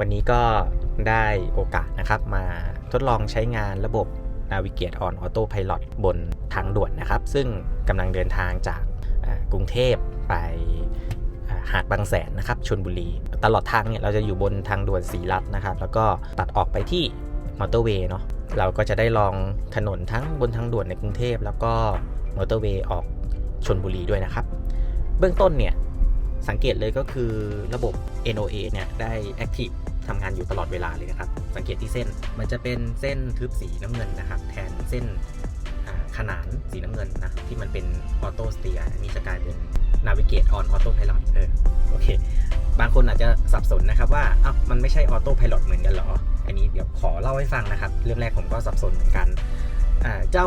วันนี้ก็ได้โอกาสนะครับมาทดลองใช้งานระบบ Navigate on Autopilot บนทางด่วนนะครับ ซึ่งกำลังเดินทางจากกรุงเทพไปหาดบางแสนนะครับชนบุรี ตลอดทางเนี่ยเราจะอยู่บนทางด่วนสีรัตน์นะครับ แล้วก็ตัดออกไปที่มอเตอร์เวย์เนาะเราก็จะได้ลองถนนทั้งบนทางด่วนในกรุงเทพ แล้วก็มอเตอร์เวย์ออกชนบุรีด้วยนะครับ เบื้องต้นเนี่ย สังเกตเลยก็คือระบบ NOA เนี่ยได้ Active ทำงานอยู่ตลอดเวลาเลยนะครับ สังเกตที่เส้นมันจะเป็นเส้นทึบสีน้ำเงินนะครับ แทนเส้นขนานสีน้ำเงินนะ ที่มันเป็นออโต้สเตียอันนี้จะกลายเป็น Navigate on Autopilot เออโอเค บางคนอาจจะสับสนนะครับว่าอ้าวมันไม่ใช่ Auto Pilot เหมือนกันเหรอ อันนี้เดี๋ยวขอเล่าให้ฟังนะครับ เรื่องแรกผมก็สับสนเหมือนกันเจ้า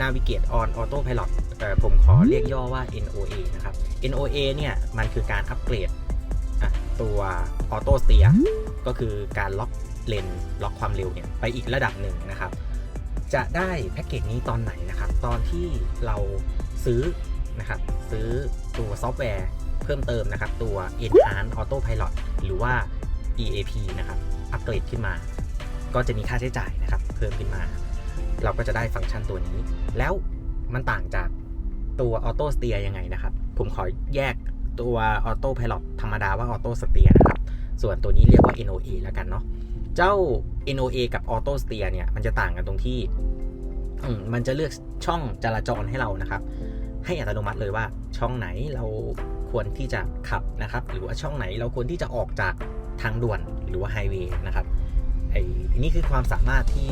Navigate on Autopilot เอ่อ ผมขอเรียกย่อว่า NOA นะครับ NOA เนี่ย มันคือการอัปเกรดตัวออโต้สเตียก็คือการล็อกเลนล็อกความเร็วเนี่ย ไปอีกระดับหนึ่งนะครับ จะได้แพ็กเกจนี้ตอนไหนนะครับ ตอนที่เราซื้อนะครับ ซื้อตัวซอฟต์แวร์เพิ่มเติมนะครับ ตัว Enhanced Autopilot หรือว่า EAP นะครับ อัปเกรดขึ้นมา ก็จะมีค่าใช้จ่ายนะครับ เพิ่มขึ้นมา เราก็จะได้ฟังก์ชันตัวนี้ แล้วมันต่างจาก ตัวออโต้สเตียยังไงนะครับ ผมขอแยกตัวออโต้พ i l o t ธรรมดาว่าออโต้สเตียนะครับ ส่วนตัวนี้เรียกว่า NOA แล้วกันเนาะ เจ้า NOA กับออโต้สเตียเนี่ย มันจะต่างกันตรงที่มมันจะเลือกช่องจราจรให้เรานะครับ ให้อัตโนมัติเลยว่าช่องไหนเราควรที่จะขับนะครับ หรือว่าช่องไหนเราควรที่จะออกจากทางด่วนหรือว่าไฮเวย์นะครับไอ้นี่คือความสามารถที่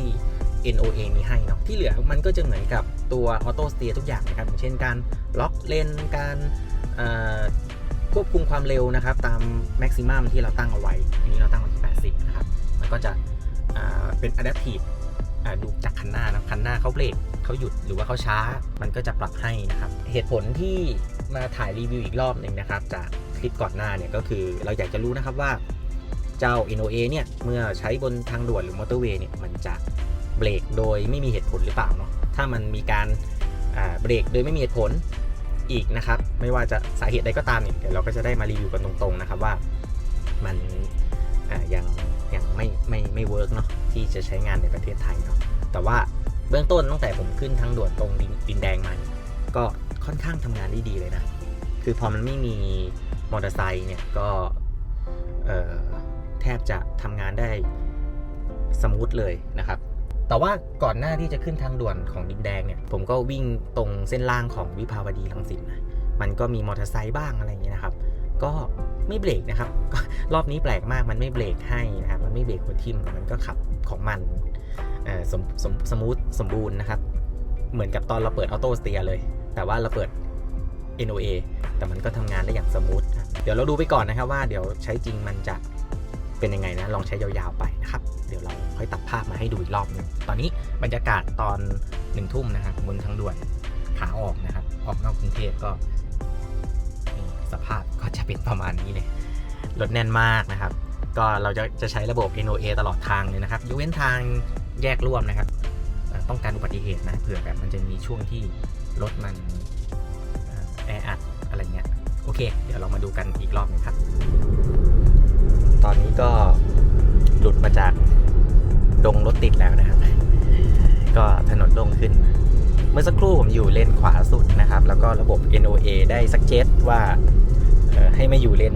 NOA มีให้เนาะที่เหลือมันก็จะเหมือนกับตัวออโต้สเตียทุกอย่างนะครับอย่างเช่นการล็อกเลนการควบคุมความเร็วนะครับตามแม็กซิมัมที่เราตั้งเอาไว้ อันนี้เราตั้งไว้ที่ 80 นะครับ มันก็จะเป็น Adaptive ดูจากคันหน้านะคันหน้าเขาเบรกเขาหยุดหรือว่าเขาช้า มันก็จะปรับให้นะครับ เหตุผลที่มาถ่ายรีวิวอีกรอบหนึ่งนะครับ จากคลิปก่อนหน้าเนี่ยก็คือเราอยากจะรู้นะครับว่าเจ้า NOA เนี่ย เมื่อใช้บนทางด่วนหรือมอเตอร์เวย์เนี่ย มันจะ เบรกโดยไม่มีเหตุผลหรือเปล่าเนาะถ้ามันมีการเบรกโดยไม่มีเหตุผลอีกนะครับ ไม่ว่าจะสาเหตุใดก็ตามเนี่ยเดี๋ยวเราก็จะได้มารีวิวกันตรงๆนะครับว่ามันยังยังไม่ไม่ไม่เวิร์กเนาะที่จะใช้งานในประเทศไทยเนาะแต่ว่าเบื้องต้นตั้งแต่ผมขึ้นทางด่วนตรงดินดนแดงมาเนี่ยก็ค่อนข้างทำงานได้ดีเลยนะ คือพอมันไม่มีมอเตอร์ไซค์เนี่ยก็แทบจะทำงานได้สมูทเลยนะครับ แต่ว่าก่อนหน้าที่จะขึ้นทางด่วนของดินแดงเนี่ย ผมก็วิ่งตรงเส้นล่างของวิภาวดีรังสิตนะ มันก็มีมอเตอร์ไซค์บ้างอะไรอย่างเงี้ยนะครับ ก็ไม่เบรกนะครับ รอบนี้แปลกมากมันไม่เบรกให้นะครับ มันไม่เบรกหัวทิ่มมันก็ขับของมันสมสมสมูทสมบูรณ์นะครับ เหมือนกับตอนเราเปิดออโต้สเตียเลย แต่ว่าเราเปิด NOA แต่มันก็ทำงานได้อย่างสมูท เดี๋ยวเราดูไปก่อนนะครับว่าเดี๋ยวใช้จริงมันจะเป็นยังไงนะ ลองใช้ยาวๆไปนะครับ เดี๋ยวเรา ค่อยตัดภาพมาให้ดูอีกรอบหนึงตอนนี้บรรยากาศตอนหนึ่งทุ่มนะครับบนทางด่วนขาออกนะครับ ออกนอกกรุงเทพก็สภาพก็จะเป็นประมาณนี้เลยรถแน่นมากนะครับ ก็เราจะจะใช้ระบบ NOA ตลอดทางเลยนะครับยกเว้นทางแยกร่วมนะครับ ต้องการอุบัติเหตุนะเผื่อแบบมันจะมีช่วงที่รถมันแออัดอะไรเงี้ยโอเค เดี๋ยวเรามาดูกันอีกรอบหนึงครับ ตอนนี้ก็หลุดมาจาก ดงรถติดแล้วนะครับ ก็ถนนโล่งขึ้น เมื่อสักครู่ผมอยู่เลนขวาสุดนะครับ แล้วก็ระบบ NOA ได้สักเจตว่าให้มาอยู่เลน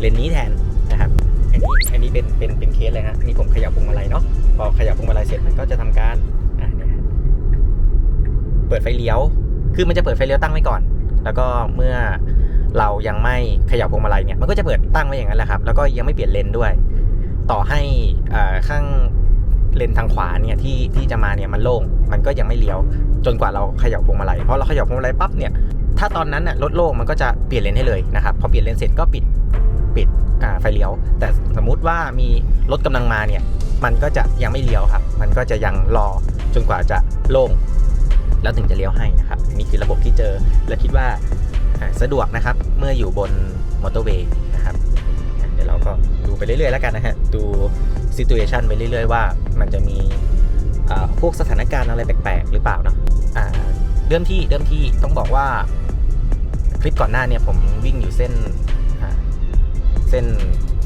เลนนี้แทนนะครับ อันนี้อันนี้เป็นเป็นเป็นเคสเลยฮะอันนี้ผมขยับพวงมาลัยเนาะ พอขยับพวงมาลัยเสร็จมันก็จะทำการเปิดไฟเลี้ยว คือมันจะเปิดไฟเลี้ยวตั้งไว้ก่อน แล้วก็เมื่อเรายังไม่ขยับพวงมาลัยเนี่ย มันก็จะเปิดตั้งไว้อย่างนั้นแหละครับ แล้วก็ยังไม่เปลี่ยนเลนด้วย ต่อให้ข้าง เลนทางขวาเนี่ยที่ที่จะมาเนี่ยมันโล่งมันก็ยังไม่เลี้ยว จนกว่าเราขยับพวงมาลัยเพราะเราขยับพวงมาลัยปั๊บเนี่ยถ้าตอนนั้นน่ะรถโล่งมันก็จะเปลี่ยนเลนให้เลยนะครับพอเปลี่ยนเลนเสร็จก็ปิดปิดอ่าไฟเลี้ยว แต่สมมุติว่ามีรถกำลังมาเนี่ยมันก็จะยังไม่เลี้ยวครับ มันก็จะยังรอจนกว่าจะโล่งแล้วถึงจะเลี้ยวให้นะครับนนี้คือระบบที่เจอและคิดว่าสะดวกนะครับเมื่ออยู่บนมอเตอร์เวย์นะครับ เดี๋ยวเราก็ดูไปเรื่อยๆแล้วกันนะฮะ ดูซิตูเอชันไปเรื่อยๆว่ามันจะมีพวกสถานการณ์อะไรแปลกๆ หรือเปล่าเนาะอ่าเริ่มที่เริ่มที่ต้องบอกว่าคลิปก่อนหน้าเนี่ยผมวิ่งอยู่เส้นเส้น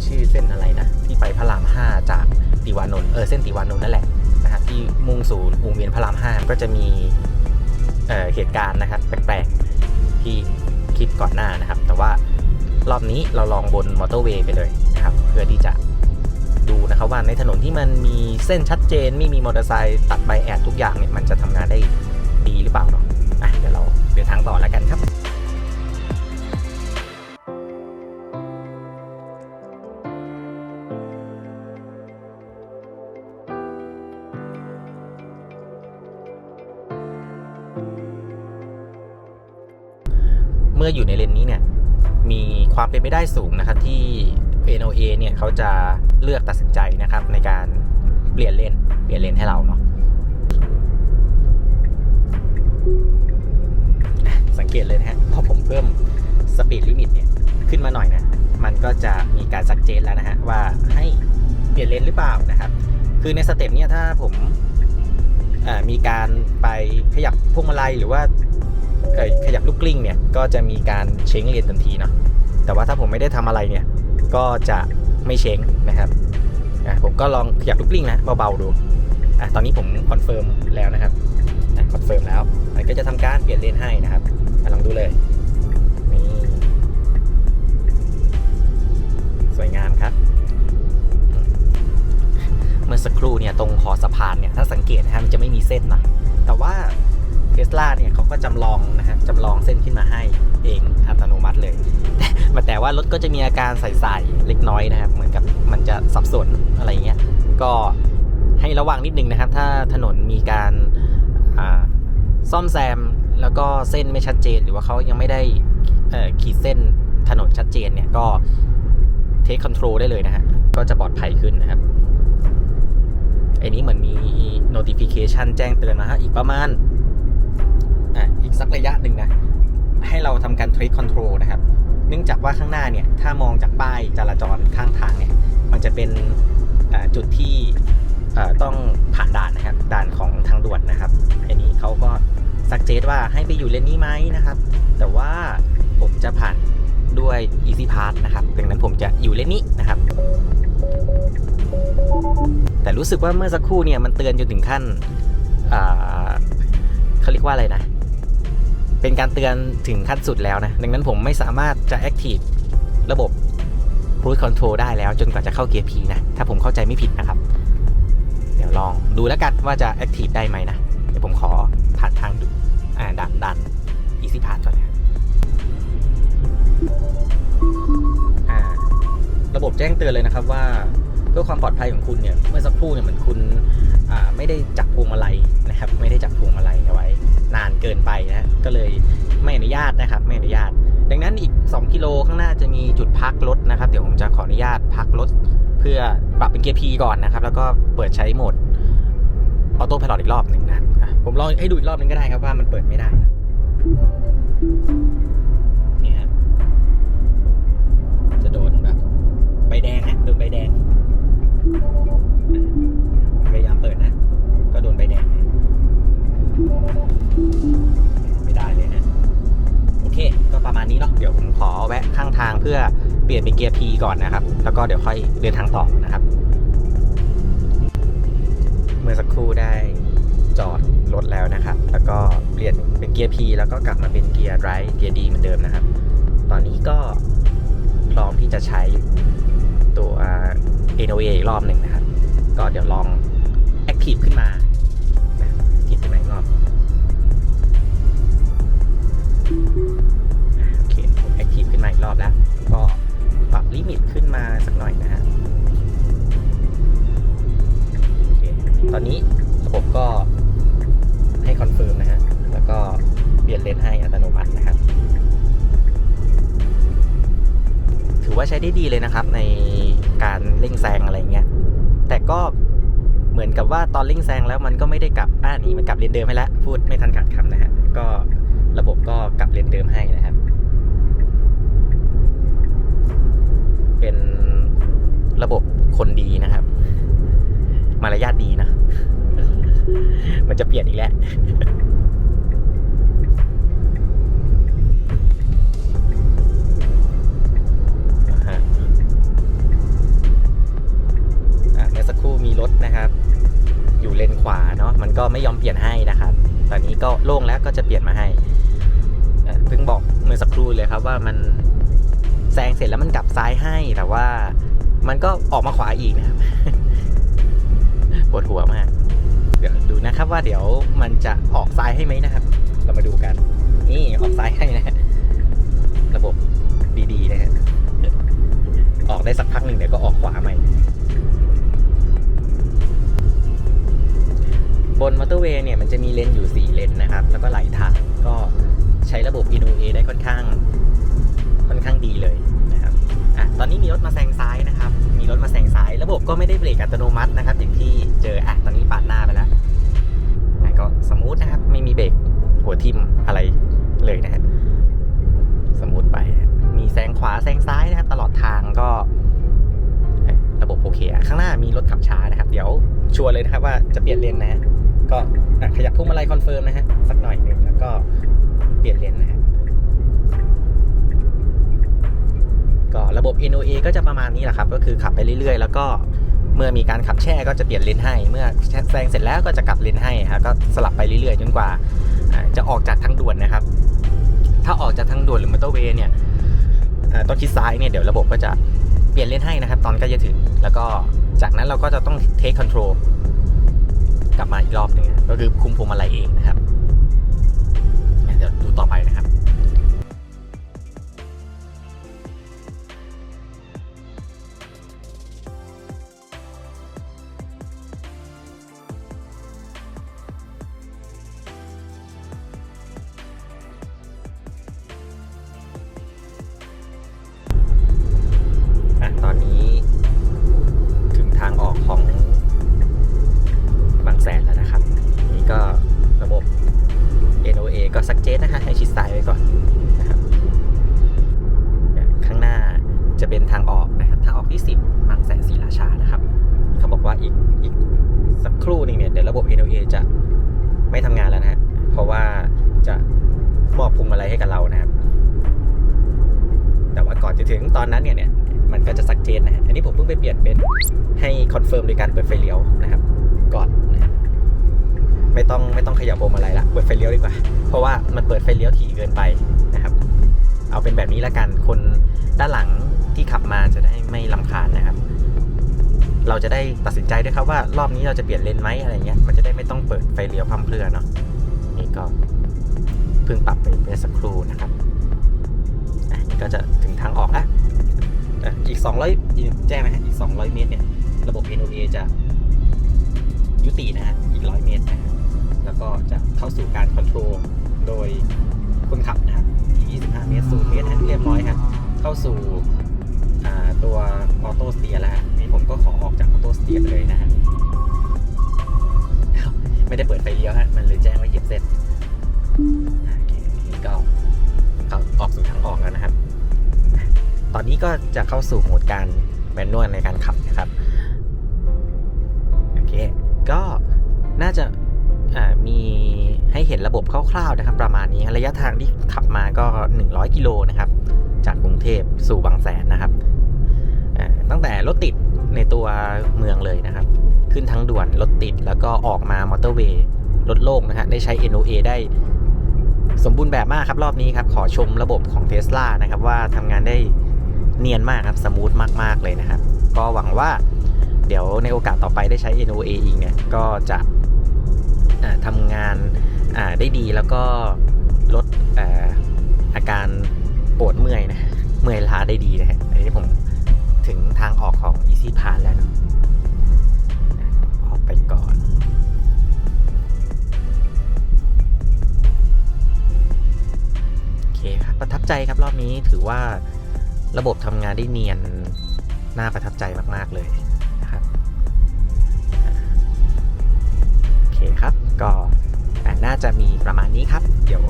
ชื่อเส้นอะไรนะ ที่ไปพระรามห้าจากติวานนท์เออเส้นติวานนท์นั่นแหละนะฮะที่มุ่งสู่วงเวียนพระรามห้าก็จะมีเเหตุการณ์นะครับแปลกๆที่คลิปก่อนหน้านะครับ แต่ว่า รอบนี้เราลองบนมอเตอร์เวย์ไปเลยนะครับ เพื่อที่จะดูนะครับว่าในถนนที่มันมีเส้นชัดเจน ไม่มีมอเตอร์ไซค์ตัดใบแอดทุกอย่างเนี่ยมันจะทำงานได้ดีหรือเปล่าเนาะอะเดี๋ยวเราเดินทางต่อแล้วกันครับเมื่ออยู่ในเลนนี้เนี่ย มีความเป็นไปได้สูงนะครับที่ NOA เนี่ยเขาจะเลือกตัดสินใจนะครับในการเปลี่ยนเลนเปลี่ยนเลนให้เราเนาะสังเกตเลยนะฮะพอผมเพิ่มสปีดลิมิตเนี่ยขึ้นมาหน่อยนะ มันก็จะมีการซักเจนแล้วนะฮะว่าให้เปลี่ยนเลนหรือเปล่านะครับ คือในสเต็ปเนี่ยถ้าผมมีการไปขยับพวงมาลัยหรือว่า ขยับลูกกลิ้งเนี่ยก็จะมีการเช้งเรียนทันทีเนาะแต่ว่าถ้าผมไม่ได้ทำอะไรเนี่ยก็จะไม่เช้งนะครับผมก็ลองขยับลูกกลิ้งนะเบาๆดูอะตอนนี้ผมคอนเฟิร์มแล้วนะครับคอนเฟิร์มแล้วมันก็จะทำการเปลี่ยนเลนให้นะครับอลองดูเลยนี่สวยงามครับ เมื่อสักครู่เนี่ยตรงคอสะพานเนี่ยถ้าสังเกตนะฮะมันจะไม่มีเส้นนะแต่ว่า เทสลาเนี่ยเขาก็จำลองนะฮะจำลองเส้นขึ้นมาให้เองอัตโนมัติเลยแต่แต่ว่ารถก็จะมีอาการใส่ๆเล็กน้อยนะครับเหมือนกับมันจะสับสนอะไรเงี้ยก็ให้ระวังนิดนึงนะครับ ถ้าถนนมีการซ่อมแซมแล้วก็เส้นไม่ชัดเจนหรือว่าเขายังไม่ได้ขีดเส้นถนนชัดเจนเนี่ยก็เทคคอนโทรลได้เลยนะฮะก็จะปลอดภัยขึ้นนะครับไอ้นี้เหมือนมี notification แจ้งเตือนมาฮะอีกประมาณ อะอีกสักระยะหนึ่งนะ ให้เราทำการ track control นะครับ เนื่องจากว่าข้างหน้าเนี่ย ถ้ามองจากป้ายจราจรข้างทางเนี่ย มันจะเป็นจุดที่ต้องผ่านด่านนะครับ ด่านของทางด่วนนะครับ อันนี้เขาก็สักเจตว่าให้ไปอยู่เลนนี้ไหมนะครับ แต่ว่าผมจะผ่านด้วย easy pass นะครับ ดังนั้นผมจะอยู่เลนนี้นะครับ แต่รู้สึกว่าเมื่อสักครู่เนี่ยมันเตือนจนถึงขั้นเขาเรียกว่าอะไรนะ เป็นการเตือนถึงขั้นสุดแล้วนะ ดังนั้นผมไม่สามารถจะ active ระบบ cruise control ได้แล้วจนกว่าจะเข้าเกียร์ P นะ ถ้าผมเข้าใจไม่ผิดนะครับ เดี๋ยวลองดูแล้วกันว่าจะ active ได้ไหมนะ เดี๋ยวผมขอผ่านทางดูอ่าดันดัน easy pass ก่อนนะระบบแจ้งเตือนเลยนะครับว่าเพื่อความปลอดภัยของคุณเนี่ย เมื่อสักครู่เนี่ยเหมือนคุณไม่ได้จับพวงมาลัยนะครับ ไม่ได้จับพวงมาลัยเอาไว้ นานเกินไปนะก็เลยไม่อนุญาตนะครับไม่อนุญาต ดังนั้นอีก 2 กิโลข้างหน้าจะมีจุดพักรถนะครับ เดี๋ยวผมจะขออนุญาตพักรถเพื่อปรับเป็นเกียร์พีก่อนนะครับ แล้วก็เปิดใช้โหมดออโต้พายโอีกรอบหนึ่งนะผมลองให้ดูอีกรอบหนึงก็ได้ครับว่ามันเปิดไม่ได้ ปลี่ยนเป็นเกียร์ P ก่อนนะครับ แล้วก็เดี๋ยวค่อยเดินทางต่อนะครับ เมื่อสักครู่ได้จอดรถแล้วนะครับ แล้วก็เปลี่ยนเป็นเกียร์ P แล้วก็กลับมาเป็นเกียร์ไรเกียร์ดีเหมือนเดิมนะครับ ตอนนี้ก็พร้อมที่จะใช้ตัว NOA อีกรอบหนึ่งนะครับ ก็เดี๋ยวลอง Active ขึ้นมานะกินขึ้นมาอีกรอบโอเคผม Active ขึ้นมาอีกรอบแล้ว ก็ ปรับลิมิตขึ้นมาสักหน่อยนะฮะตอนนี้ระบบก็ให้คอนเฟิร์มนะฮะ แล้วก็เปลี่ยนเลนให้อัตโนมัตินะครับ ถือว่าใช้ได้ดีเลยนะครับ ในการเร่งแซงอะไรเงี้ย แต่ก็เหมือนกับว่าตอนเร่งแซงแล้วมันก็ไม่ได้กลับอ่านี่มันกลับเลนเดิมให้แล้ว พูดไม่ทันขาดคำนะฮะ ก็ระบบก็กลับเลนเดิมให้นะครับ เป็นระบบคนดีนะครับ มารยาทดีนะ มันจะเปลี่ยนอีกแล้วนะฮะรถนะครับ อยู่เลนขวาเนาะมันก็ไม่ยอมเปลี่ยนให้นะครับ ตอนนี้ก็โล่งแล้วก็จะเปลี่ยนมาให้เพิ่งบอกเมื่อสักครู่เลยครับว่ามัน แซงเสร็จแล้วมันกลับซ้ายให้ แต่ว่ามันก็ออกมาขวาอีกนะครับปวดหัวมาก เดี๋ยวดูนะครับว่าเดี๋ยวมันจะออกซ้ายให้ไหมนะครับ เรามาดูกัน นี่ออกซ้ายให้นะฮะระบบดีๆนะฮะออกได้สักพักหนึ่งเดี๋ยวก็ออกขวาใหม่ บนมอเตอร์เวย์เนี่ยมันจะมีเลนอยู่ 4 เลนนะครับ แล้วก็ไหลทางก็ใช้ระบบ i n o a ได้ค่อนข้าง ค่อนข้างดีเลยนะครับอะตอนนี้มีรถมาแซงซ้ายนะครับ มีรถมาแซงซ้าย ระบบก็ไม่ได้เบรกอัตโนมัตินะครับอย่างที่เจออะตอนนี้ปาดหน้าไปแล้วอะก็สมูทนะครับไม่มีเบรกหัวทิ่มอะไรเลยนะฮะสมูทไป มีแซงขวาแซงซ้ายนะครับ ตลอดทางก็ระบบโอเคข้างหน้ามีรถขับช้านะครับ เดี๋ยวชัวร์เลยนะครับว่าจะเปลี่ยนเลนนะก็ขยับพุ่มมาลัยคอนเฟิร์มนะฮะสักหน่อยหนึ่งแล้วก็เปลี่ยนเลนนะฮะ ก็ระบบ NOA ก็จะประมาณนี้แหละครับ ก็คือขับไปเรื่อยๆ แล้วก็เมื่อมีการขับแช่ก็จะเปลี่ยนเลนให้ เมื่อแซงเสร็จแล้วก็จะกลับเลนให้ฮะก็สลับไปเรื่อยๆ จนกว่าจะออกจากทางด่วนนะครับ ถ้าออกจากทางด่วนหรือมอเตอร์เวย์เนี่ยต้องชิดซ้ายเนี่ยเดี๋ยวระบบก็จะเปลี่ยนเลนให้นะครับ ตอนใก็จะถึง แล้วก็จากนั้นเราก็จะต้องเทคคอนโทรลกลับมาอีกรอบหนึงนะก็คือคุมพวงมาลัยเองนะครับ เดี๋ยวดูต่อไปนะครับ ทางออกนะครับ ทางออกที่ 10 บางแสนศรีราชานะครับ เขาบอกว่าอีกอีกสักครู่นึงเนี่ย เดี๋ยวระบบ NOA จะไม่ทำงานแล้วนะฮะ เพราะว่าจะมอบพวงมาลัยให้กับเรานะครับ แต่ว่าก่อนจะถึงตอนนั้นเนี่ยเนี่ยมันก็จะสักเจนนะฮะ อันนี้ผมเพิ่งไปเปลี่ยนเป็นให้คอนเฟิร์มโดยการเปิดไฟเลี้ยวนะครับ ก่อนนะไม่ต้องไม่ต้องขยับพวงมาลัยละ เปิดไฟเลี้ยวดีกว่า เพราะว่ามันเปิดไฟเลี้ยวถี่เกินไปนะครับ เอาเป็นแบบนี้ละกัน คนด้านหลังที่ขับมาจะได้ไม่ลำคาญนะครับ เราจะได้ตัดสินใจด้วยครับว่ารอบนี้เราจะเปลี่ยนเลนไหมอะไรเงี้ย มันจะได้ไม่ต้องเปิดไฟเลี้ยวพร่ำเพรื่อเนาะ นี่ก็เพิ่งปรับไปเมื่อสักครู่นะครับนี่ก็จะถึงทางออกแล้วอะอีก 200แจ้งนะฮะอีก 200 เมตรเนี่ย ระบบ NOA จะยุตินะฮะ อีก 100 เมตรนะฮะแล้วก็จะเข้าสู่การคอนโทรลโดยคนขับ เข้าสู่ตัวออโต้สเตียร์แล้วฮะนี่ผมก็ขอออกจากออโต้สเตียร์เลยนะฮะไม่ได้เปิดไฟเลี้ยวฮะ มันเลยแจ้งว่าเหยียบเสร็จโอเคนี่ก็เข้าออกสู่ทางออกแล้วนะครับ ตอนนี้ก็จะเข้าสู่โหมดการแมนนวลในการขับนะครับ โอเค ก็น่าจะมี ให้เห็นระบบคร่าวๆนะครับ ประมาณนี้ระยะทางที่ขับมาก็ 100 กิโลนะครับ จากกรุงเทพสู่บางแสนนะครับตั้งแต่รถติดในตัวเมืองเลยนะครับ ขึ้นทางด่วนรถติดแล้วก็ออกมามอเตอร์เวย์รถโล่งนะฮะได้ใช้ NOA ได้สมบูรณ์แบบมากครับ รอบนี้ครับ ขอชมระบบของ t ท s l a นะครับว่าทำงานได้เนียนมากครับ สมูทมาก ๆ เลยนะครับ ก็หวังว่าเดี๋ยวในโอกาสต่อไปได้ใช้ NOA อีกเนี่ย ก็จะ ทำงานได้ดีแล้วก็ลดอาการปวดเมื่อยนะเมื่อยล้าได้ดีนะฮะอันนี้ผมถึงทางออกของ Easy Pass แล้วนะอะออกไปก่อนโอเคครับประทับใจครับรอบนี้ถือว่าระบบทำงานได้เนียนน่าประทับใจมาก ๆ เลย จะมีประมาณนี้ครับ เดี๋ยว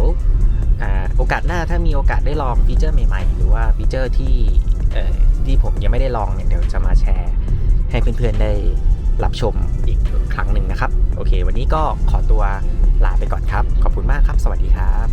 อโอกาสหน้าถ้ามีโอกาสได้ลองฟีเจอร์ใหม่ๆ หรือว่าฟีเจอร์ที่ที่ผมยังไม่ได้ลองเนี่ยเดี๋ยวจะมาแชร์ให้เพื่อนๆได้รับชมอีกครั้งหนึ่งนะครับ โอเค วันนี้ก็ขอตัวลาไปก่อนครับ ขอบคุณมากครับ สวัสดีครับ